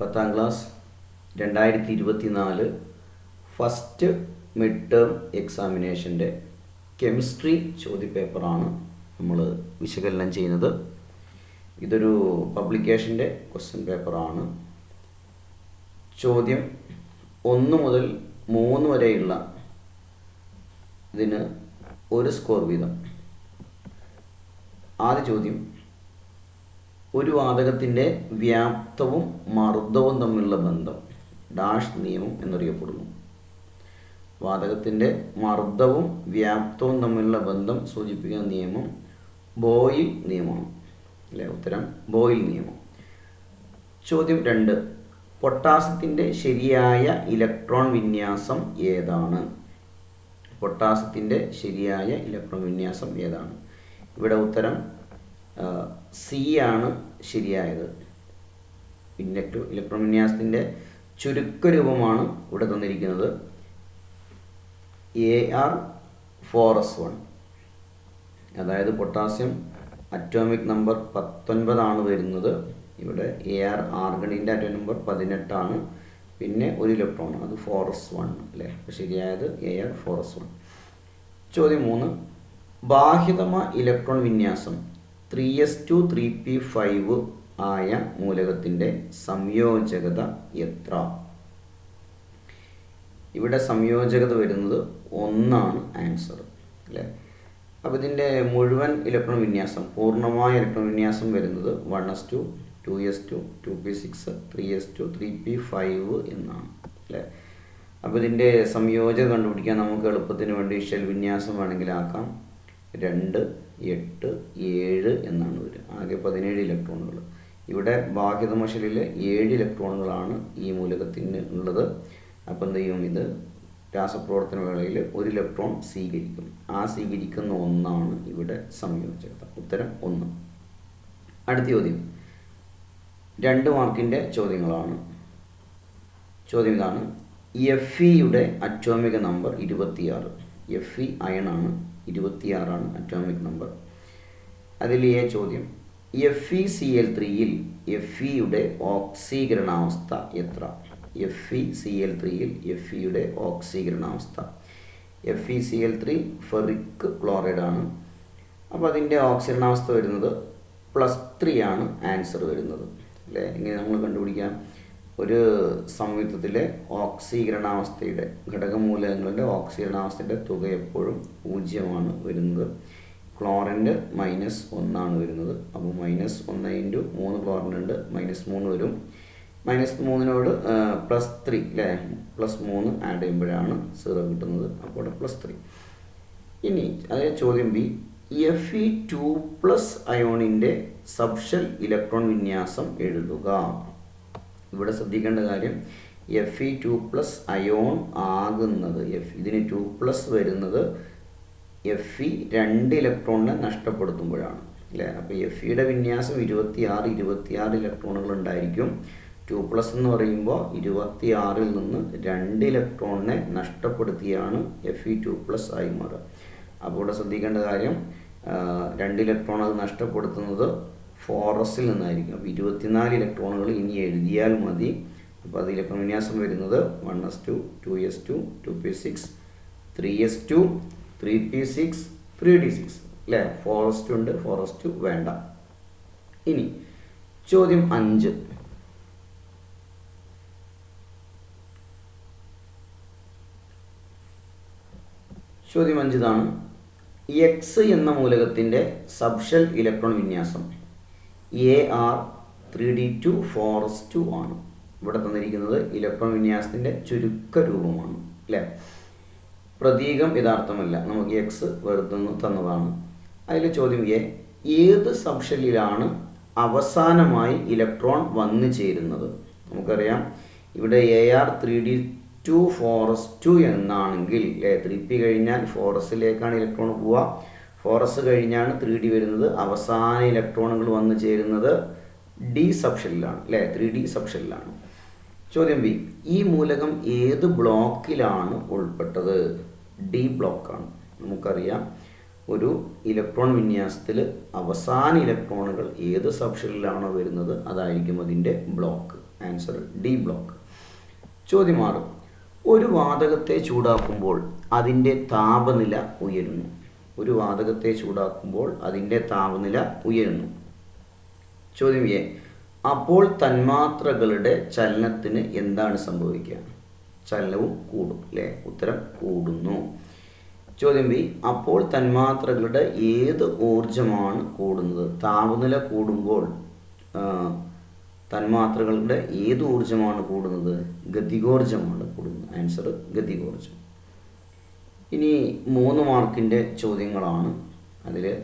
പത്താം ക്ലാസ് രണ്ടായിരത്തി ഇരുപത്തി നാല് ഫസ്റ്റ് മിഡ് ടേം എക്സാമിനേഷന്റെ കെമിസ്ട്രി ചോദ്യപേപ്പറാണ് നമ്മൾ വിശകലനം ചെയ്യുന്നത്. ഇതൊരു പബ്ലിക്കേഷന്റെ ക്വസ്റ്റ്യൻ പേപ്പറാണ്. ചോദ്യം ഒന്ന് മുതൽ മൂന്ന് വരെയുള്ള ഇതിന് ഒരു സ്കോർ വീതം. ആദ്യ ചോദ്യം ഒരു വാതകത്തിന്റെ വ്യാപ്തവും മർദ്ദവും തമ്മിലുള്ള ബന്ധം ഡാഷ് നിയമം എന്നറിയപ്പെടുന്നു. വാതകത്തിന്റെ മർദ്ദവും വ്യാപ്തവും തമ്മിലുള്ള ബന്ധം സൂചിപ്പിക്കുന്ന നിയമം ബോയിൽ നിയമമാണ് അല്ലേ? ഉത്തരം ബോയിൽ നിയമം. ചോദ്യം രണ്ട്. പൊട്ടാസ്യത്തിന്റെ ശരിയായ ഇലക്ട്രോൺ വിന്യാസം ഏതാണ്? പൊട്ടാസ്യത്തിന്റെ ശരിയായ ഇലക്ട്രോൺ വിന്യാസം ഏതാണ്? ഇവിടെ ഉത്തരം സി ആണ് ശരിയായത്. ഇൻഡക്ടീവ് ഇലക്ട്രോൺ വിന്യാസത്തിന്റെ ചുരുക്കരൂപമാണ് ഇവിടെ തന്നിരിക്കുന്നത്. A R four S one അതായത് പൊട്ടാസ്യം അറ്റോമിക് നമ്പർ പത്തൊൻപതാണ് വരുന്നത്. ഇവിടെ എ ആർ ആർഗണിന്റെ അറ്റോമിക് നമ്പർ പതിനെട്ടാണ് പിന്നെ ഒരു ഇലക്ട്രോൺ അത് ഫോർ എസ് വൺ അല്ലേ? അപ്പോൾ ശരിയായത് A R four S one ചോദ്യം മൂന്ന്. ബാഹ്യതമ ഇലക്ട്രോൺ വിന്യാസം. Three S two three P five ആയ മൂലകത്തിന്റെ സംയോജകത എത്ര? ഇവിടെ സംയോജകത വരുന്നത് ഒന്നാണ് ആൻസർ അല്ലേ? അപ്പോൾ ഇതിന്റെ മുഴുവൻ ഇലക്ട്രോൺ വിന്യാസം പൂർണമായ ഇലക്ട്രോൺ വിന്യാസം വരുന്നത് one S two two S two two P six three S two three P five എന്നാണ് അല്ലേ? അപ്പോൾ ഇതിന്റെ സംയോജകം കണ്ടുപിടിക്കാൻ നമുക്ക് എളുപ്പത്തിന് വേണ്ടി ഷെൽ വിന്യാസം വേണമെങ്കിൽ ആക്കാം. രണ്ട് എട്ട് ഏഴ് എന്നാണ് വരിക. ആകെ പതിനേഴ് ഇലക്ട്രോണുകൾ. ഇവിടെ ബാഹ്യതമ ഷെല്ലിൽ ഏഴ് ഇലക്ട്രോണുകളാണ് ഈ മൂലകത്തിന് ഉള്ളത്. അപ്പം എന്ത് ചെയ്യും? ഇത് രാസപ്രവർത്തന വേളയിൽ ഒരു ഇലക്ട്രോൺ സ്വീകരിക്കും. ആ സ്വീകരിക്കുന്ന ഒന്നാണ് ഇവിടെ സംയോജകത ഉത്തരം ഒന്ന്. അടുത്ത ചോദ്യം. രണ്ട് മാർക്കിന്റെ ചോദ്യങ്ങളാണ്. ചോദ്യം ഇതാണ്. എഫ് ഇയുടെ അറ്റോമിക നമ്പർ ഇരുപത്തിയാറ്. എഫ് ഇ അയണാണ് ഇരുപത്തിയാറാണ് അറ്റോമിക് നമ്പർ അതിൽ എ ചോദ്യം? എഫ് ഇ സി എൽ ത്രീയിൽ എഫ് ഇയുടെ ഓക്സീകരണാവസ്ഥ എത്ര? എഫ് ഇ സി എൽ ത്രീയിൽ എഫ് ഇയുടെ ഓക്സീകരണാവസ്ഥ. F E C L three ferric chloride ആണ്. അപ്പോൾ അതിന്റെ ഓക്സീകരണാവസ്ഥ വരുന്നത് പ്ലസ് ത്രീ ആണ് ആൻസർ വരുന്നത്. അല്ലേ? ഇങ്ങനെ നമ്മൾ കണ്ടുപിടിക്കാം. ഒരു സംയുക്തത്തിലെ ഓക്സീകരണാവസ്ഥയുടെ ഘടകമൂലകങ്ങളുടെ ഓക്സീകരണാവസ്ഥയുടെ തുക എപ്പോഴും പൂജ്യമാണ് വരുന്നത്. ക്ലോറിന്റെ മൈനസ് ഒന്നാണ് വരുന്നത്. അപ്പോൾ മൈനസ് ഒന്ന് ഇന്റു മൂന്ന് ക്ലോറിനുണ്ട് മൈനസ് മൂന്ന് വരും. മൈനസ് മൂന്നിനോട് പ്ലസ് ത്രീ അല്ലേ പ്ലസ് മൂന്ന് ആഡ് ചെയ്യുമ്പോഴാണ് സീറോ കിട്ടുന്നത്. അപ്പോൾ ഇവിടെ പ്ലസ് ത്രീ. ഇനി അതേ ചോദ്യം B. F E two plus അയോണിന്റെ subshell electron വിന്യാസം എഴുതുക. ഇവിടെ ശ്രദ്ധിക്കേണ്ട കാര്യം F E two plus ion ആകുന്നത് എഫ് ഇതിന് ടു പ്ലസ് വരുന്നത് എഫ് ഇ രണ്ട് ഇലക്ട്രോണിനെ നഷ്ടപ്പെടുത്തുമ്പോഴാണ്. അല്ലേ? അപ്പോൾ എഫ് ഇയുടെ വിന്യാസം ഇരുപത്തി ആറ് ഇരുപത്തി ആറ് ഇലക്ട്രോണുകൾ ഉണ്ടായിരിക്കും. ടു പ്ലസ് എന്ന് പറയുമ്പോൾ ഇരുപത്തി ആറിൽ നിന്ന് രണ്ട് ഇലക്ട്രോണിനെ നഷ്ടപ്പെടുത്തിയാണ് എഫ് ഇ ടു പ്ലസ് ആയി മാറുക. അപ്പോൾ ഇവിടെ ശ്രദ്ധിക്കേണ്ട കാര്യം രണ്ട് ഇലക്ട്രോൺ അത് നഷ്ടപ്പെടുത്തുന്നത് ഫോറസിൽ നിന്നായിരിക്കും. അപ്പോൾ ഇരുപത്തിനാല് ഇലക്ട്രോണുകൾ ഇനി എഴുതിയാൽ മതി. അപ്പോൾ അത് ഇലക്ട്രോൺ വിന്യാസം വരുന്നത് one S two two S two two P six three S two three P six three D six അല്ലേ? ഫോറസ്റ്റ് ഉണ്ട് ഫോറസ്റ്റ് വേണ്ട. ഇനി ചോദ്യം അഞ്ച്. ചോദ്യം അഞ്ചിതാണ് എക്സ് എന്ന മൂലകത്തിന്റെ സബ്ഷൽ ഇലക്ട്രോൺ വിന്യാസം. A R three D two four S two ആണ്. ഇവിടെ തന്നിരിക്കുന്നത് ഇലക്ട്രോൺ വിന്യാസത്തിന്റെ ചുരുക്ക രൂപമാണ് അല്ലേ? പ്രതീകം യഥാർത്ഥമല്ല. നമുക്ക് എക്സ് വെറുതെന്ന് തന്നതാണ്. അതിൽ ചോദ്യം എ ഏത് സബ്ഷെല്ലിലാണ് അവസാനമായി ഇലക്ട്രോൺ വന്നു ചേരുന്നത്? നമുക്കറിയാം ഇവിടെ A R three D two four S two എന്നാണെങ്കിൽ ത്രീ പി കഴിഞ്ഞാൽ ഫോറസ്റ്റിലേക്കാണ് ഇലക്ട്രോൺ പോവുക. ഫോറസ് കഴിഞ്ഞാണ് ത്രീ ഡി വരുന്നത്. അവസാന ഇലക്ട്രോണുകൾ വന്നു ചേരുന്നത് ഡി സബ്ഷെല്ലിലാണ് അല്ലേ? ത്രീ ഡി സബ്ഷെല്ലിലാണ് ചോദ്യം ബി ഈ മൂലകം ഏത് ബ്ലോക്കിലാണ് ഉൾപ്പെട്ടത്? ഡി ബ്ലോക്കാണ്. നമുക്കറിയാം ഒരു ഇലക്ട്രോൺ വിന്യാസത്തിൽ അവസാന ഇലക്ട്രോണുകൾ ഏത് സബ്ഷെല്ലിലാണോ വരുന്നത് അതായിരിക്കും അതിന്റെ ബ്ലോക്ക്. Answer D block. ചോദ്യം ആറ് ഒരു വാതകത്തെ ചൂടാക്കുമ്പോൾ അതിന്റെ താപനില ഉയരുന്നു. ഒരു വാതകത്തെ ചൂടാക്കുമ്പോൾ അതിന്റെ താപനില ഉയരുന്നു. ചോദ്യം എ. അപ്പോൾ തന്മാത്രകളുടെ ചലനത്തിന് എന്താണ് സംഭവിക്കുക? ചലനവും കൂടും അല്ലേ ഉത്തരം കൂടുന്നു. ചോദ്യം ബി. അപ്പോൾ തന്മാത്രകളുടെ ഏത് ഊർജമാണ് കൂടുന്നത്? താപനില കൂടുമ്പോൾ തന്മാത്രകളുടെ ഏത് ഊർജമാണ് കൂടുന്നത്? ഗതികോർജമാണ് കൂടുന്നത്. ആൻസർ ഗതികോർജം ഇനി മൂന്ന് മാർക്കിന്റെ ചോദ്യങ്ങളാണ്. അതിൽ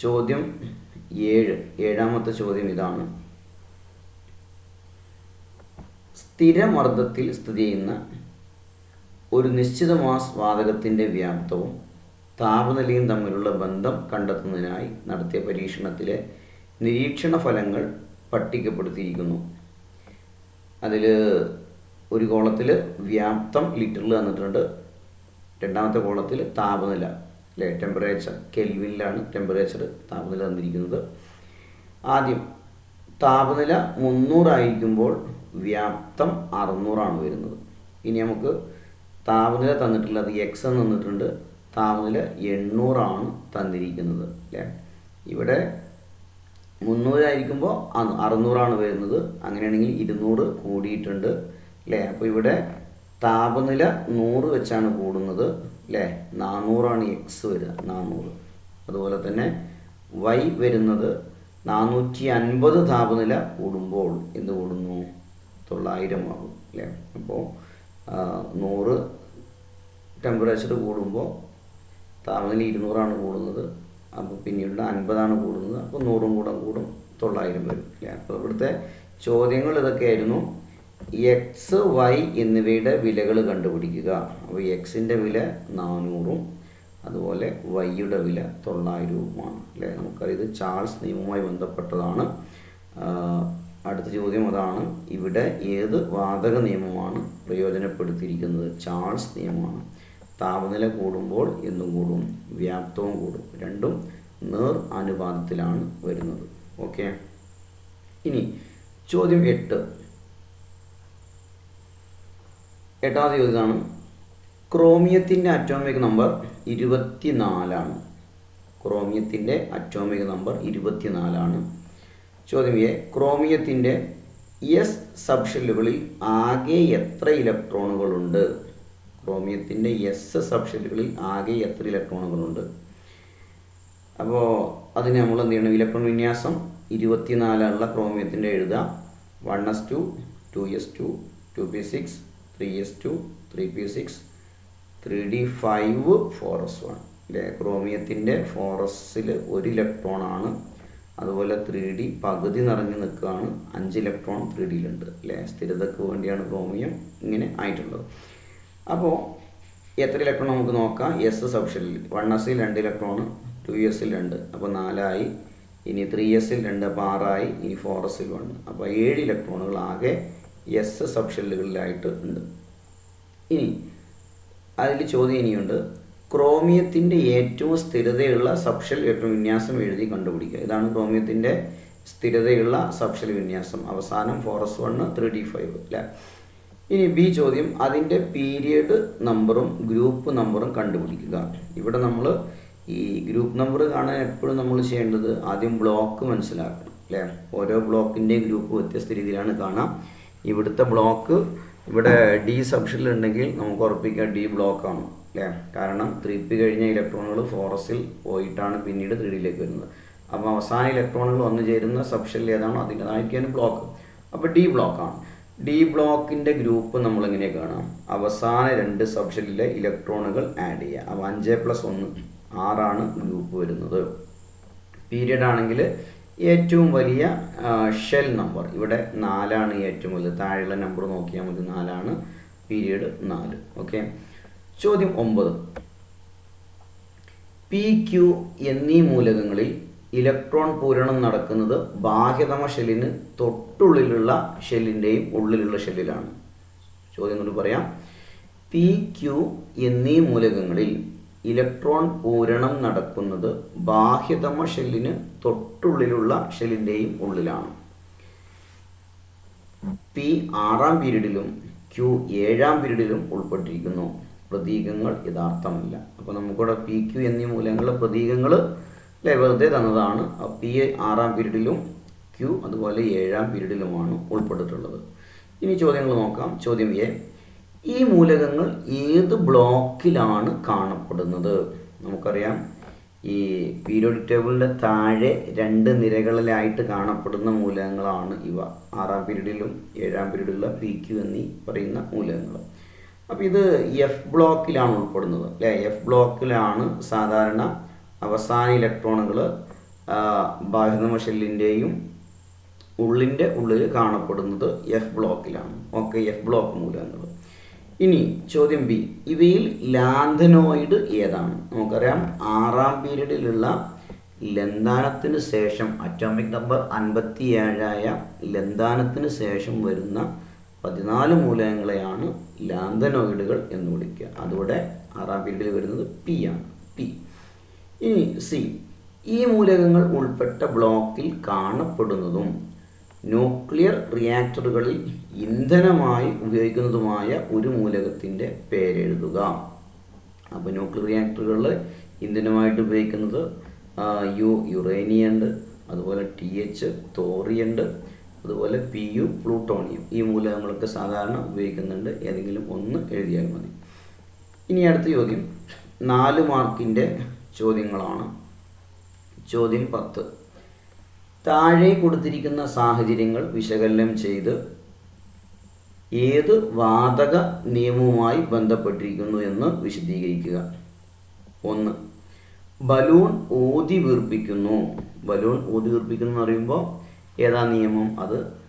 ചോദ്യം ഏഴ് ഏഴാമത്തെ ചോദ്യം ഇതാണ്. സ്ഥിരമർദ്ദത്തിൽ സ്ഥിതി ചെയ്യുന്ന ഒരു നിശ്ചിത മാസ് വാതകത്തിന്റെ വ്യാപ്തവും താപനിലയും തമ്മിലുള്ള ബന്ധം കണ്ടെത്തുന്നതിനായി നടത്തിയ പരീക്ഷണത്തിലെ നിരീക്ഷണ ഫലങ്ങൾ പട്ടികപ്പെടുത്തിയിരിക്കുന്നു. അതിൽ ഒരു കോളത്തിൽ വ്യാപ്തം ലിറ്ററിൽ തന്നിട്ടുണ്ട്. രണ്ടാമത്തെ കോളത്തിൽ താപനില അല്ലേ? ടെമ്പറേച്ചർ കെൽവിനിലാണ് ടെമ്പറേച്ചർ താപനില തന്നിരിക്കുന്നത്. ആദ്യം താപനില മുന്നൂറായിരിക്കുമ്പോൾ വ്യാപ്തം അറുന്നൂറാണ് വരുന്നത്. ഇനി നമുക്ക് താപനില തന്നിട്ടുള്ളത് എക്സ് എന്ന് തന്നിട്ടുണ്ട്. താപനില എണ്ണൂറാണ് തന്നിരിക്കുന്നത് അല്ലേ? ഇവിടെ മുന്നൂറായിരിക്കുമ്പോൾ അറുന്നൂറാണ് വരുന്നത്. അങ്ങനെയാണെങ്കിൽ ഇരുന്നൂറ് കൂടിയിട്ടുണ്ട് അല്ലേ? അപ്പോൾ ഇവിടെ താപനില നൂറ് വെച്ചാണ് കൂടുന്നത് അല്ലേ നാനൂറാണ് എക്സ് വരിക നാനൂറ്. അതുപോലെ തന്നെ വൈ വരുന്നത് നാനൂറ്റി അൻപത് താപനില കൂടുമ്പോൾ എന്ത് കൂടുന്നു? തൊള്ളായിരം ആകും അല്ലേ അപ്പോൾ നൂറ് ടെമ്പറേച്ചർ കൂടുമ്പോൾ താപനില ഇരുന്നൂറാണ് കൂടുന്നത് അപ്പോൾ പിന്നീട് അൻപതാണ് കൂടുന്നത് അപ്പോൾ നൂറും കൂടെ കൂടും തൊള്ളായിരം വരും അല്ലേ അപ്പോൾ ഇവിടുത്തെ ചോദ്യങ്ങൾ ഇതൊക്കെയായിരുന്നു. എക്സ് വൈ എന്നിവയുടെ വിലകൾ കണ്ടുപിടിക്കുക. അപ്പോൾ എക്സിന്റെ വില നാനൂറും അതുപോലെ വൈയുടെ വില തൊള്ളായിരവുമാണ്. അല്ലേ? നമുക്കറിയാം ഇത് ചാൾസ് നിയമവുമായി ബന്ധപ്പെട്ടതാണ്. അടുത്ത ചോദ്യം അതാണ്. ഇവിടെ ഏത് വാതക നിയമമാണ് പ്രയോജനപ്പെടുത്തിയിരിക്കുന്നത്? ചാൾസ് നിയമമാണ്. താപനില കൂടുമ്പോൾ എന്നും കൂടും വ്യാപ്തവും കൂടും. രണ്ടും നേർ അനുപാതത്തിലാണ് വരുന്നത്. ഓക്കെ? ഇനി ചോദ്യം എട്ട്. എട്ടാമത്തെ ചോദ്യമാണ് ക്രോമിയത്തിന്റെ അറ്റോമിക് നമ്പർ ഇരുപത്തിനാലാണ്. ക്രോമിയത്തിന്റെ അറ്റോമിക് നമ്പർ ഇരുപത്തിനാലാണ്. ചോദ്യം എ ക്രോമിയത്തിന്റെ എസ് സബ്ഷെല്ലുകളിൽ ആകെ എത്ര ഇലക്ട്രോണുകളുണ്ട് ക്രോമിയത്തിന്റെ എസ് സബ്ഷെല്ലുകളിൽ ആകെ എത്ര ഇലക്ട്രോണുകളുണ്ട് അപ്പോൾ അതിന് നമ്മൾ എന്ത് ചെയ്യണം? ഇലക്ട്രോൺ വിന്യാസം ഇരുപത്തിനാലുള്ള ക്രോമിയത്തിന്റെ എഴുതാം one S two two S two two P six three S two three P six three D five four S one. അല്ലേ ക്രോമിയത്തിന്റെ ഫോർ ഒരു ഇലക്ട്രോൺ ആണ് അതുപോലെ ത്രീ ഡി പകുതി നിറഞ്ഞു നിൽക്കുകയാണ്. അഞ്ച് ഇലക്ട്രോൺ ത്രീ ഡിയിലുണ്ട് അല്ലേ സ്ഥിരതയ്ക്ക് വേണ്ടിയാണ് ക്രോമിയം ഇങ്ങനെ ആയിട്ടുള്ളത്. അപ്പോൾ എത്ര ഇലക്ട്രോൺ നമുക്ക് നോക്കാം? എസ് സബ്ഷനിൽ വൺ എസിൽ രണ്ട് ഇലക്ട്രോൺ ടു എസിൽ രണ്ട്. അപ്പോൾ നാലായി. ഇനി ത്രീ എസിൽ രണ്ട് അപ്പോൾ ആറായി. ഇനി ഫോർ എസിൽ വൺ അപ്പോൾ ഏഴ് ഇലക്ട്രോണുകൾ ആകെ എസ് സബ്ഷെല്ലുകളിലായിട്ട് ഉണ്ട്. ഇനി അതിൽ ചോദ്യം ഇനിയുണ്ട്. ക്രോമിയത്തിന്റെ ഏറ്റവും സ്ഥിരതയുള്ള സബ്ഷൽ വിന്യാസം എഴുതി കണ്ടുപിടിക്കുക. ഇതാണ് ക്രോമിയത്തിന്റെ സ്ഥിരതയുള്ള സബ്ഷൽ വിന്യാസം. അവസാനം four S one three D five അല്ലേ ഇനി ബി ചോദ്യം. അതിന്റെ പീരിയഡ് നമ്പറും ഗ്രൂപ്പ് നമ്പറും കണ്ടുപിടിക്കുക. ഇവിടെ നമ്മൾ ഈ ഗ്രൂപ്പ് നമ്പർ കാണാൻ എപ്പോഴും നമ്മൾ ചെയ്യേണ്ടത് ആദ്യം ബ്ലോക്ക് മനസ്സിലാക്കണം അല്ലേ ഓരോ ബ്ലോക്കിന്റെ ഗ്രൂപ്പ് വ്യത്യസ്ത രീതിയിലാണ് കാണാം. ഇവിടുത്തെ ബ്ലോക്ക് ഇവിടെ ഡി സബ്ഷനിൽ ഉണ്ടെങ്കിൽ നമുക്ക് ഉറപ്പിക്കാം ഡി ബ്ലോക്കാണ് അല്ലേ? കാരണം ത്രീ പി കഴിഞ്ഞ ഇലക്ട്രോണുകൾ ഫോറസിൽ പോയിട്ടാണ് പിന്നീട് ത്രീ ഡിയിലേക്ക് വരുന്നത്. അപ്പോൾ അവസാന ഇലക്ട്രോണുകൾ വന്നു ചേരുന്ന സബ്ഷനിൽ ഏതാണോ അതിന്റെതായിരിക്കും ബ്ലോക്ക്. അപ്പോൾ ഡി ബ്ലോക്കാണ്. ഡി ബ്ലോക്കിന്റെ ഗ്രൂപ്പ് നമ്മൾ കാണാം? അവസാന രണ്ട് സബ്ഷനിലെ ഇലക്ട്രോണുകൾ ആഡ് ചെയ്യുക. അപ്പോൾ അഞ്ച് പ്ലസ് ഒന്ന് ആറാണ് ഗ്രൂപ്പ് വരുന്നത്. പീരിയഡ് ആണെങ്കിൽ ഏറ്റവും വലിയ ഷെൽ നമ്പർ ഇവിടെ നാലാണ് ഏറ്റവും വലുത്. താഴെയുള്ള നമ്പർ നോക്കിയാൽ മതി. നാലാണ് പീരീഡ് നാല്. ഓക്കെ ചോദ്യം ഒമ്പത്. പി ക്യു എന്നീ മൂലകങ്ങളിൽ ഇലക്ട്രോൺ പൂരണം നടക്കുന്നത് ബാഹ്യതമ ഷെല്ലിന് തൊട്ടുള്ളിലുള്ള ഷെല്ലിന്റെയും ഉള്ളിലുള്ള ഷെല്ലിലാണ് ചോദ്യം കൊണ്ട് പറയാം. പി ക്യു എന്നീ മൂലകങ്ങളിൽ ഇലക്ട്രോൺ പൂരണം നടക്കുന്നത് ബാഹ്യതമ ഷെല്ലിന് തൊട്ടുള്ളിലുള്ള ഷെല്ലിന്റെയും ഉള്ളിലാണ്. പി ആറാം പീരീഡിലും ക്യു ഏഴാം പീരീഡിലും ഉൾപ്പെട്ടിരിക്കുന്നു. പ്രതീകങ്ങൾ യഥാർത്ഥമല്ല. അപ്പോൾ നമുക്കിവിടെ പി ക്യു എന്നീ മൂലകങ്ങളുടെ പ്രതീകങ്ങൾ വെറുതെ തന്നതാണ്. പി ആറാം പീരീഡിലും ക്യു അതുപോലെ ഏഴാം പീരീഡിലുമാണ് ഉൾപ്പെട്ടിട്ടുള്ളത്. ഇനി ചോദ്യങ്ങൾ നോക്കാം. ചോദ്യം എ ഈ മൂലകങ്ങൾ ഏത് ബ്ലോക്കിലാണ് കാണപ്പെടുന്നത്? നമുക്കറിയാം ഈ പീരിയോഡിക് ടേബിളിന്റെ താഴെ രണ്ട് നിരകളിലായിട്ട് കാണപ്പെടുന്ന മൂലകങ്ങളാണ് ഇവ. ആറാം പീരീഡിലും ഏഴാം പീരീഡിലുള്ള പി ക്യു എന്നീ പറയുന്ന മൂലകങ്ങൾ. അപ്പോൾ ഇത് എഫ് ബ്ലോക്കിലാണ് ഉൾപ്പെടുന്നത് അല്ലേ? എഫ് ബ്ലോക്കിലാണ് സാധാരണ അവസാന ഇലക്ട്രോണുകൾ ബാഹ്യതമ ഷെല്ലിന്റെയും ഉള്ളിന്റെ ഉള്ളിൽ കാണപ്പെടുന്നത് എഫ് ബ്ലോക്കിലാണ്. ഓക്കെ എഫ് ബ്ലോക്ക് മൂലകങ്ങൾ. ഇനി ചോദ്യം ബി ഇവയിൽ ലാന്തനോയിഡ് ഏതാണ്? നമുക്കറിയാം ആറാം പീരീഡിലുള്ള ലന്താനത്തിന് ശേഷം അറ്റോമിക് നമ്പർ അൻപത്തി ഏഴായ ലന്താനത്തിന് ശേഷം വരുന്ന പതിനാല് മൂലകങ്ങളെയാണ് ലാന്തനോയിഡുകൾ എന്ന് വിളിക്കുക. അതുകൂടെ ആറാം പീരീഡിൽ വരുന്നത് പി ആണ്. പി ഇനി സി ഈ മൂലകങ്ങൾ ഉൾപ്പെട്ട ബ്ലോക്കിൽ കാണപ്പെടുന്നതും ന്യൂക്ലിയർ റിയാക്ടറുകളിൽ ഇന്ധനമായി ഉപയോഗിക്കുന്നതുമായ ഒരു മൂലകത്തിന്റെ പേരെഴുതുക. അപ്പോൾ ന്യൂക്ലിയർ റിയാക്ടറുകളിൽ ഇന്ധനമായിട്ട് ഉപയോഗിക്കുന്നത് യു യുറേനിയ ഉണ്ട് അതുപോലെ ടി എച്ച് തോറിയുണ്ട് അതുപോലെ പി യു പ്ലൂട്ടോണിയം. ഈ മൂലകങ്ങളൊക്കെ സാധാരണ ഉപയോഗിക്കുന്നുണ്ട്. ഏതെങ്കിലും ഒന്ന് എഴുതിയാൽ മതി. ഇനി അടുത്ത ചോദ്യം. നാല് മാർക്കിന്റെ ചോദ്യങ്ങളാണ്. ചോദ്യം പത്ത്. താഴെ കൊടുത്തിരിക്കുന്ന സാഹചര്യങ്ങൾ വിശകലനം ചെയ്ത് ഏത് വാതക നിയമവുമായി ബന്ധപ്പെട്ടിരിക്കുന്നു എന്ന് വിശദീകരിക്കുക. ഒന്ന് ബലൂൺ ഊതി വീർപ്പിക്കുന്നു. ബലൂൺ ഊതി വീർപ്പിക്കുന്നു എന്ന് പറയുമ്പോൾ ഏതാ നിയമം? അത്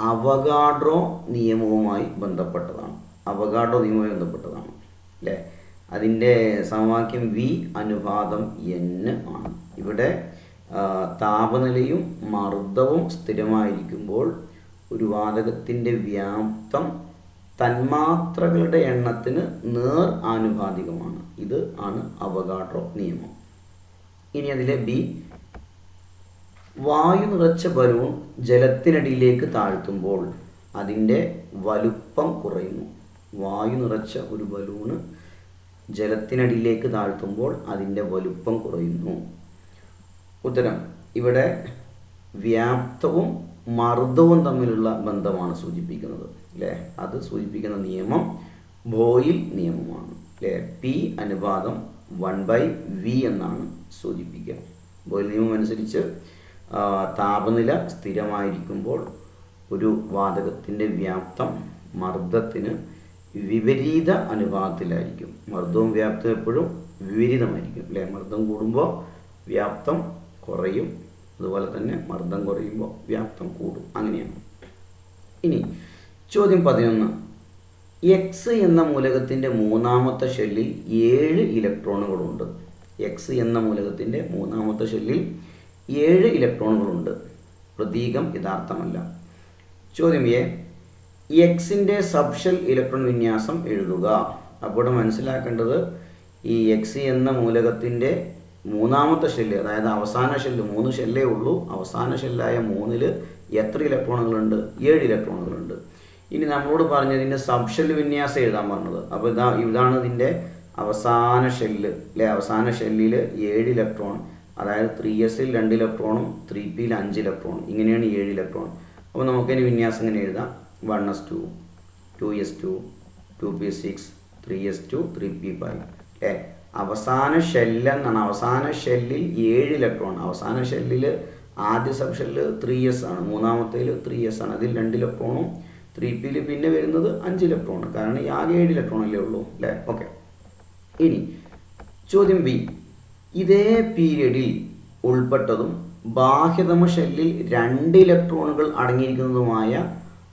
അവഗാഡ്രോ നിയമവുമായി ബന്ധപ്പെട്ടതാണ്. അവഗാഡ്രോ നിയമവുമായി ബന്ധപ്പെട്ടതാണ്. അല്ലേ? അതിന്റെ സമവാക്യം വി അനുപാതം എൻ ആണ്. ഇവിടെ താപനിലയും മർദ്ദവും സ്ഥിരമായിരിക്കുമ്പോൾ ഒരു വാതകത്തിന്റെ വ്യാപ്തം തന്മാത്രകളുടെ എണ്ണത്തിന് നേർ ആനുപാതികമാണ്. ഇത് ആണ് അവഗാഡ്രോ നിയമം. ഇനി അതിലെ ബി. വായു നിറച്ച ബലൂൺ ജലത്തിനടിയിലേക്ക് താഴ്ത്തുമ്പോൾ അതിന്റെ വലുപ്പം കുറയുന്നു. വായു നിറച്ച ഒരു ബലൂണ് ജലത്തിനടിയിലേക്ക് താഴ്ത്തുമ്പോൾ അതിന്റെ വലുപ്പം കുറയുന്നു. ഉത്തരം. ഇവിടെ വ്യാപ്തവും മർദ്ദവും തമ്മിലുള്ള ബന്ധമാണ് സൂചിപ്പിക്കുന്നത്. അല്ലേ അത് സൂചിപ്പിക്കുന്ന നിയമം ബോയിൽ നിയമമാണ്. അല്ലേ പി അനുപാതം വൺ ബൈ വി എന്നാണ് സൂചിപ്പിക്കുക. ബോയിൽ നിയമം അനുസരിച്ച് താപനില സ്ഥിരമായിരിക്കുമ്പോൾ ഒരു വാതകത്തിന്റെ വ്യാപ്തം മർദ്ദത്തിന് വിപരീത അനുപാതത്തിലായിരിക്കും. മർദ്ദവും വ്യാപ്തവും എപ്പോഴും വിപരീതമായിരിക്കും. അല്ലേ മർദ്ദം കൂടുമ്പോൾ വ്യാപ്തം കുറയും. അതുപോലെ തന്നെ മർദ്ദം കുറയുമ്പോൾ വ്യാപ്തം കൂടും. അങ്ങനെയാണ്. ഇനി ചോദ്യം പതിനൊന്ന്. എക്സ് എന്ന മൂലകത്തിന്റെ മൂന്നാമത്തെ ഷെല്ലിൽ ഏഴ് ഇലക്ട്രോണുകളുണ്ട്. എക്സ് എന്ന മൂലകത്തിന്റെ മൂന്നാമത്തെ ഷെല്ലിൽ ഏഴ് ഇലക്ട്രോണുകളുണ്ട്. പ്രതീകം യഥാർത്ഥമല്ല. ചോദ്യം എ. എക്സിന്റെ സബ്ഷെൽ ഇലക്ട്രോൺ വിന്യാസം എഴുതുക. അപ്പോൾ മനസ്സിലാക്കേണ്ടത് ഈ എക്സ് എന്ന മൂലകത്തിന്റെ മൂന്നാമത്തെ ഷെല്ല് അതായത് അവസാന ഷെല്ല് മൂന്ന് ഷെല്ലേ ഉള്ളൂ. അവസാന ഷെല്ലായ മൂന്നിൽ എത്ര ഇലക്ട്രോണുകളുണ്ട്? ഏഴ് ഇലക്ട്രോണുകളുണ്ട്. ഇനി നമ്മളോട് പറഞ്ഞതിന്റെ സബ് ഷെല്ല് വിന്യാസം എഴുതാൻ പറഞ്ഞത്. അപ്പോൾ ഇതാ ഇതാണ് ഇതിന്റെ അവസാന ഷെല്ല് അല്ലെ? അവസാന ഷെല്ലിൽ ഏഴ് ഇലക്ട്രോൺ അതായത് ത്രീ എസിൽ രണ്ട് ഇലക്ട്രോണും ത്രീ പിയിൽ അഞ്ച് ഇലക്ട്രോൺ ഇങ്ങനെയാണ് ഏഴ് ഇലക്ട്രോൺ. അപ്പോൾ നമുക്കതിന് വിന്യാസം ഇങ്ങനെ എഴുതാം? One S two two S two two P six three S two three P five അല്ലേ? അവസാന ഷെല്ലെന്നാണ് അവസാന ഷെല്ലിൽ ഏഴ് ഇലക്ട്രോൺ. അവസാന ഷെല്ലിൽ ആദ്യ സബ് ഷെല്ല് ത്രീ എസ് ആണ്. മൂന്നാമത്തേൽ ത്രീ എസ് ആണ്. അതിൽ രണ്ട് ഇലക്ട്രോണും ത്രീ പിയിൽ പിന്നെ വരുന്നത് അഞ്ച് ഇലക്ട്രോൺ കാരണം ഈ ആകെ ഏഴ് ഇലക്ട്രോൺ അല്ലേ ഉള്ളൂ അല്ലേ? ഓക്കെ ഇനി ചോദ്യം ബി ഇതേ പീരിയഡിൽ ഉൾപ്പെട്ടതും ബാഹ്യതമ ഷെല്ലിൽ രണ്ട് ഇലക്ട്രോണുകൾ അടങ്ങിയിരിക്കുന്നതുമായ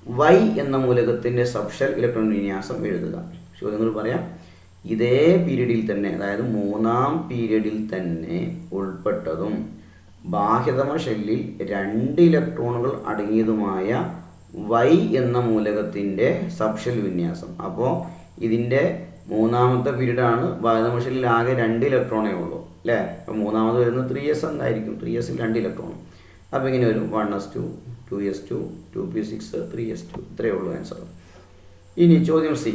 വൈ എന്ന മൂലകത്തിന്റെ സബ്ഷെൽ ഇലക്ട്രോൺ വിന്യാസം എഴുതുക. ചോദ്യങ്ങൾ പറയാം. ഇതേ പീരീഡിൽ തന്നെ അതായത് മൂന്നാം പീരീഡിൽ തന്നെ ഉൾപ്പെട്ടതും ബാഹ്യതമ ഷെല്ലിൽ രണ്ട് ഇലക്ട്രോണുകൾ അടങ്ങിയതുമായ വൈ എന്ന മൂലകത്തിന്റെ സബ്ഷെൽ വിന്യാസം. അപ്പോൾ ഇതിന്റെ മൂന്നാമത്തെ പീരീഡാണ് ബാഹ്യതമ ഷെല്ലിൽ ആകെ രണ്ട് ഇലക്ട്രോണേ ഉള്ളൂ അല്ലേ? അപ്പോൾ മൂന്നാമത് വരുന്നത് ത്രീ എസ് എന്തായിരിക്കും? ത്രീ എസിൽ രണ്ട് ഇലക്ട്രോൺ അപ്പോൾ ഇങ്ങനെ വരും. One S two two S two two P six three S two ഇത്രയേ ഉള്ളൂ ആൻസർ ഇനി ചോദ്യം സി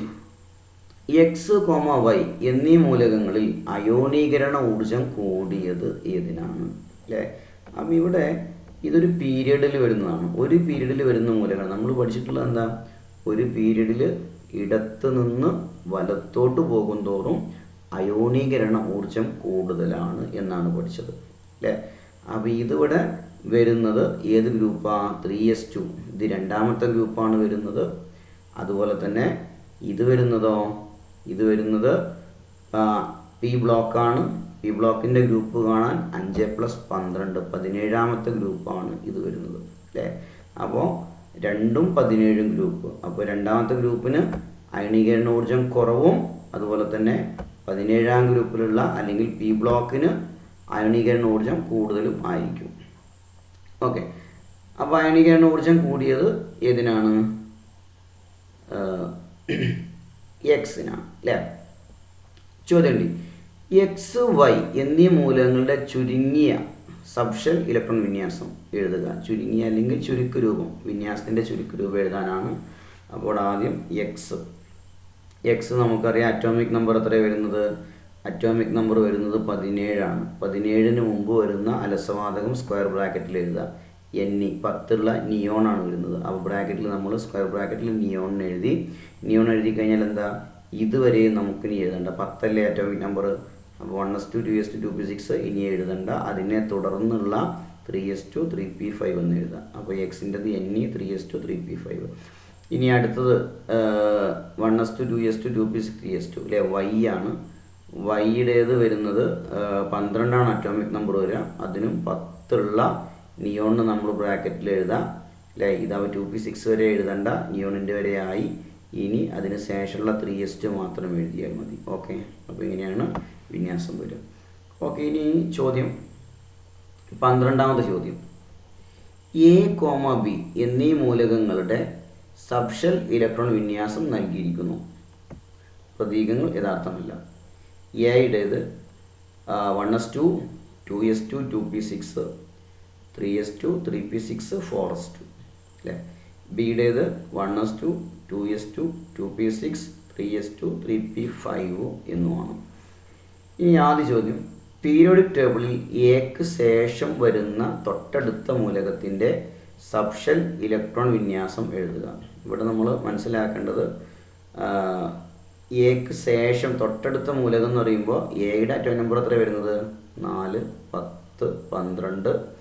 എക്സ് കോമ വൈ എന്നീ മൂലകങ്ങളിൽ അയോണീകരണ ഊർജം കൂടിയത് ഏതിനാണ്? അല്ലേ അപ്പം ഇവിടെ ഇതൊരു പീരീഡിൽ വരുന്നതാണ്. ഒരു പീരീഡിൽ വരുന്ന മൂലകം നമ്മൾ പഠിച്ചിട്ടുള്ളത് എന്താ? ഒരു പീരീഡിൽ ഇടത്ത് നിന്ന് വലത്തോട്ട് പോകും തോറും അയോണീകരണ ഊർജം കൂടുതലാണ് എന്നാണ് പഠിച്ചത്. അല്ലേ അപ്പോൾ ഇതിവിടെ വരുന്നത് ഏത് ഗ്രൂപ്പാണ് ത്രീ എസ് ടു ഇത് രണ്ടാമത്തെ ഗ്രൂപ്പാണ് വരുന്നത്. അതുപോലെ തന്നെ ഇത് വരുന്നതോ? ഇത് വരുന്നത് പി ബ്ലോക്കാണ് പി ബ്ലോക്കിന്റെ ഗ്രൂപ്പ് കാണാൻ അഞ്ച് പ്ലസ് പന്ത്രണ്ട് പതിനേഴാമത്തെ ഗ്രൂപ്പാണ് ഇത് വരുന്നത്. അല്ലേ? അപ്പോൾ രണ്ടും പതിനേഴും ഗ്രൂപ്പ് അപ്പോൾ രണ്ടാമത്തെ ഗ്രൂപ്പിന് അയണീകരണ ഊർജം കുറവും അതുപോലെ തന്നെ പതിനേഴാം ഗ്രൂപ്പിലുള്ള അല്ലെങ്കിൽ പി ബ്ലോക്കിന് അയണീകരണ ഊർജം കൂടുതലും ആയിരിക്കും. ഓക്കെ. അപ്പോൾ അയണീകരണ ഊർജം കൂടിയത് ഏതിനാണ്? എക്സിനാണ് അല്ലേ? ചോദ്യം ഡി എക്സ് വൈ എന്നീ മൂലകങ്ങളുടെ ചുരുങ്ങിയ സബ്ഷൽ ഇലക്ട്രോൺ വിന്യാസം എഴുതുക. ചുരുങ്ങിയ അല്ലെങ്കിൽ ചുരുക്ക് രൂപം. വിന്യാസത്തിന്റെ ചുരുക്ക് രൂപം എഴുതാനാണ് അപ്പോൾ ആദ്യം എക്സ് എക്സ് നമുക്കറിയാം അറ്റോമിക് നമ്പർ എത്ര വരുന്നത്? അറ്റോമിക് നമ്പർ വരുന്നത് പതിനേഴാണ്. പതിനേഴിന് മുമ്പ് വരുന്ന അലസവാതകം സ്ക്വയർ ബ്രാക്കറ്റിൽ എഴുതുക. എൻ ഇ പത്തുള്ള നിയോൺ ആണ് വരുന്നത്. അപ്പോൾ ബ്രാക്കറ്റിൽ നമ്മൾ സ്ക്വയർ ബ്രാക്കറ്റിൽ നിയോൺ എഴുതി നിയോൺ എഴുതി കഴിഞ്ഞാൽ എന്താ? ഇതുവരെ നമുക്ക് ഇനി എഴുതണ്ട. പത്തല്ലേ അറ്റോമിക് നമ്പർ അപ്പോൾ one S two two S two two P six ഇനി എഴുതണ്ട. അതിനെ തുടർന്നുള്ള three S two three P five എന്ന് എഴുതാം അപ്പോൾ എക്സിന്റെത് N E three S two three P five ഇനി അടുത്തത് one S two two S two two P six three S two അല്ലേ വൈ ആണ്. വൈയുടേത് വരുന്നത് പന്ത്രണ്ടാണ് അറ്റോമിക് നമ്പർ വരിക അതിനും പത്തുള്ള നിയോണിന് നമ്മൾ ബ്രാക്കറ്റിൽ എഴുതാം. അല്ലേ ഇതാവുമ്പോൾ ടു പി സിക്സ് വരെ എഴുതണ്ട. നിയോണിന്റെ വരെ ആയി. ഇനി അതിന് ശേഷമുള്ള ത്രീ എസ് ടു മാത്രം എഴുതിയാൽ മതി. ഓക്കെ അപ്പോൾ ഇങ്ങനെയാണ് വിന്യാസം വരിക. ഓക്കെ ഇനി ചോദ്യം. പന്ത്രണ്ടാമത്തെ ചോദ്യം. എ കോമ ബി എന്നീ മൂലകങ്ങളുടെ സബ്ഷൽ ഇലക്ട്രോൺ വിന്യാസം നൽകിയിരിക്കുന്നു. പ്രതീകങ്ങൾ യഥാർത്ഥമല്ല. എയുടേത് one S two two S two two P six three S two three P six four S two അല്ലേ? ബിയുടേത് one S two two S two two P six three S two three P five എന്നുമാണ്. ഇനി ആദ്യ ചോദ്യം. Periodic ടേബിളിൽ എക്ക് ശേഷം വരുന്ന തൊട്ടടുത്ത മൂലകത്തിന്റെ സബ്ഷൽ ഇലക്ട്രോൺ വിന്യാസം എഴുതുക. ഇവിടെ നമ്മൾ മനസ്സിലാക്കേണ്ടത് എക്ക് ശേഷം തൊട്ടടുത്ത മൂലകം എന്ന് പറയുമ്പോൾ എയുടെ അറ്റോ നമ്പർ എത്ര വരുന്നത്? നാല് പത്ത് പന്ത്രണ്ട്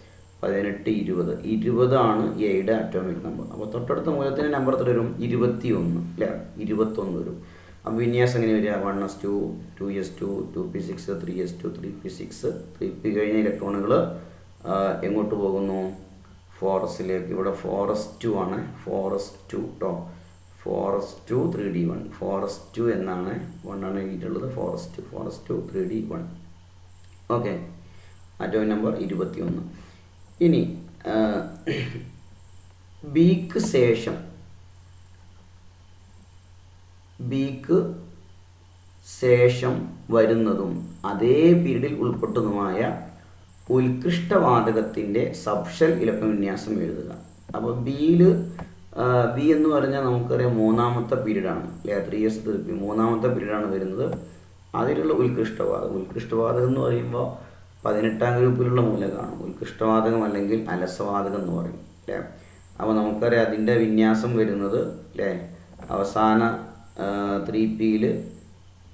പതിനെട്ട് ഇരുപത്. ഇരുപതാണ് എയുടെ അറ്റോമിക് നമ്പർ അപ്പോൾ തൊട്ടടുത്ത മൂലത്തിന്റെ നമ്പർ എത്ര വരും? ഇരുപത്തി ഒന്ന് അല്ലേ? ഇരുപത്തൊന്ന് വരും. അപ്പോൾ വിന്യാസം എങ്ങനെ വരിക? One S two two S two two P six three S two three P six three P കഴിഞ്ഞ ഇലക്ട്രോണുകൾ എങ്ങോട്ട് പോകുന്നു? ഫോറസ്റ്റിലേക്ക് ഇവിടെ ഫോറസ്റ്റ് ടു ആണ്. ഫോറസ്റ്റ് ടു കേട്ടോ four S two three D one four S two എന്നാണ് വൺ ആണ് എഴുതിയിട്ടുള്ളത്. Four S four S two three D one okay atomic number ഇരുപത്തി ഒന്ന് ഇനി ബിക്ക് ശേഷം ബിക്ക് ശേഷം വരുന്നതും അതേ പീരീഡിൽ ഉൾപ്പെട്ടതുമായ ഉത്കൃഷ്ടവാതകത്തിന്റെ സബ്ഷൽ ഇലക്ട്രോൺ വിന്യാസം എഴുതുക. അപ്പോൾ ബിയിൽ ബി എന്ന് പറഞ്ഞാൽ നമുക്കറിയാം മൂന്നാമത്തെ പീരീഡാണ് അല്ലെ? ത്രീ ഇയേഴ്സ് മൂന്നാമത്തെ പീരീഡാണ് വരുന്നത്. അതിലുള്ള ഉത്കൃഷ്ടവാതകം. ഉത്കൃഷ്ടവാതകം എന്ന് പറയുമ്പോൾ പതിനെട്ടാം ഗ്രൂപ്പിലുള്ള മൂലകമാണ്. ഉത്കൃഷ്ടവാതകം അല്ലെങ്കിൽ അലസവാതകം എന്ന് പറയും അല്ലേ അപ്പോൾ നമുക്കറിയാം അതിന്റെ വിന്യാസം വരുന്നത് അല്ലേ അവസാന ത്രീ പിയിൽ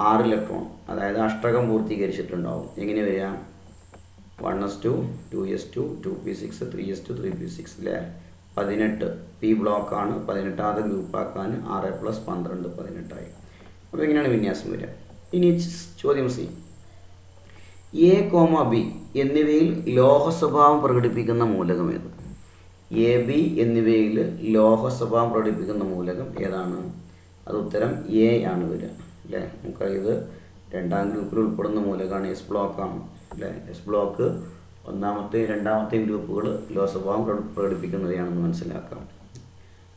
ആറ് ഇലക്ട്രോൺ അതായത് അഷ്ടകം പൂർത്തീകരിച്ചിട്ടുണ്ടാവും. എങ്ങനെ വരിക? One S two two S two two P six three S two three P six അല്ലേ പതിനെട്ട് പി ബ്ലോക്കാണ് പതിനെട്ടാമത് ഗ്രൂപ്പാക്കാൻ ആറ് പ്ലസ് പന്ത്രണ്ട് പതിനെട്ടായി. അപ്പോൾ എങ്ങനെയാണ് വിന്യാസം വരിക. ഇനി ചോദ്യം സി എ കോമ ബി എന്നിവയിൽ ലോഹ സ്വഭാവം പ്രകടിപ്പിക്കുന്ന മൂലകം ഏത്? എ ബി എന്നിവയിൽ ലോഹ സ്വഭാവം പ്രകടിപ്പിക്കുന്ന മൂലകം ഏതാണ്? അത് ഉത്തരം എ ആണ് വരിക അല്ലേ? നമുക്കറിയത് രണ്ടാം ഗ്രൂപ്പിൽ ഉൾപ്പെടുന്ന മൂലകമാണ് എസ് ബ്ലോക്കാണ് അല്ലേ? എസ് ബ്ലോക്ക് ഒന്നാമത്തെയും രണ്ടാമത്തെയും ഗ്രൂപ്പുകൾ ലോഹ സ്വഭാവം പ്രകടിപ്പിക്കുന്നവയാണെന്ന് മനസ്സിലാക്കാം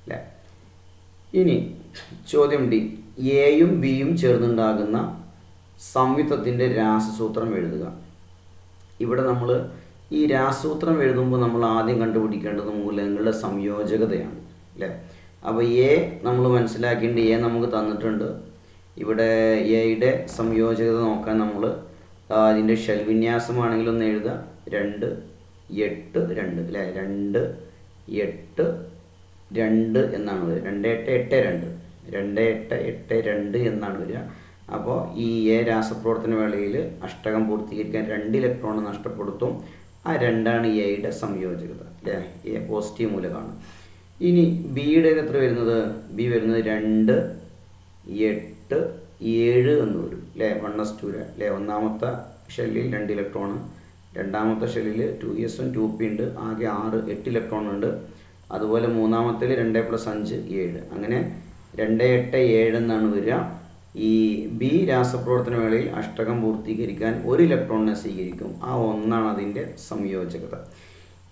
അല്ലേ? ഇനി ചോദ്യം ഡി എയും ബിയും ചേർന്നുണ്ടാകുന്ന സംയുക്തത്തിന്റെ രാസസൂത്രം എഴുതുക. ഇവിടെ നമ്മൾ ഈ രാസസൂത്രം എഴുതുമ്പോൾ നമ്മൾ ആദ്യം കണ്ടുപിടിക്കേണ്ടത് മൂലകങ്ങളുടെ സംയോജകതയാണ് അല്ലേ? അപ്പോൾ എ നമ്മൾ മനസ്സിലാക്കിയിട്ട് എ നമുക്ക് തന്നിട്ടുണ്ട്. ഇവിടെ എയുടെ സംയോജകത നോക്കാൻ നമ്മൾ അതിന്റെ ഷെൽ വിന്യാസമാണെങ്കിൽ ഒന്ന് എഴുതുക. രണ്ട് എട്ട് രണ്ട് അല്ലേ? രണ്ട് എട്ട് രണ്ട് എന്നാണ് വരിക. രണ്ട് എട്ട് എട്ട് രണ്ട്. രണ്ട് എട്ട് എട്ട് രണ്ട് എന്നാണ് വരിക. അപ്പോൾ ഈ എ രാസപ്രവർത്തന വേളയിൽ അഷ്ടകം പൂർത്തീകരിക്കാൻ രണ്ട് ഇലക്ട്രോൺ നഷ്ടപ്പെടുത്തും. ആ രണ്ടാണ് എയുടെ സംയോജകത. അല്ലേ എ പോസിറ്റീവ് മൂലകമാണ് ഇനി ബിയുടെ എത്ര വരുന്നത്? ബി വരുന്നത് രണ്ട് എട്ട് ഏഴ് എന്ന് വരും. അല്ലേ വൺ എസ് ടു അല്ലേ ഒന്നാമത്തെ ഷെല്ലിൽ രണ്ട് ഇലക്ട്രോൺ രണ്ടാമത്തെ ഷെല്ലിൽ ടു എസും ടു പി ഉണ്ട്. ആകെ ആറ് എട്ട് ഇലക്ട്രോൺ ഉണ്ട്. അതുപോലെ മൂന്നാമത്തേൽ രണ്ട് പ്ലസ് അഞ്ച് ഏഴ്. അങ്ങനെ രണ്ട് എട്ട് ഏഴ് എന്നാണ് വരിക. ഈ ബി രാസപ്രവർത്തന വേളയിൽ അഷ്ടകം പൂർത്തീകരിക്കാൻ ഒരു ഇലക്ട്രോണിനെ സ്വീകരിക്കും. ആ ഒന്നാണ് അതിന്റെ സംയോജകത.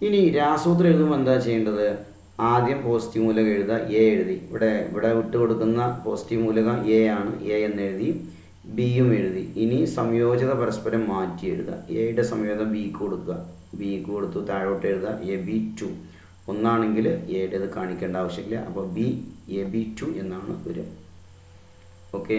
ഇനി രാസൂത്രം എഴുതുമ്പോൾ എന്താ ചെയ്യേണ്ടത്? ആദ്യം പോസിറ്റീവ് മൂലകം എഴുതുക എ എഴുതി. ഇവിടെ ഇവിടെ വിട്ട് കൊടുക്കുന്ന പോസിറ്റീവ് മൂലകം എ ആണ്. എ എന്ന് എഴുതി ബിയും എഴുതി. ഇനി സംയോജത പരസ്പരം മാറ്റി എഴുതുക. എയുടെ സംയോജന ബിക്ക് കൊടുക്കുക. ബിക്ക് കൊടുത്തു താഴോട്ട് എഴുതുക. എ ബി ടു ഒന്നാണെങ്കിൽ എയുടേത് കാണിക്കേണ്ട ആവശ്യമില്ല. അപ്പോൾ ബി എ ബി ടു എന്നാണ് വരിക. ഓക്കെ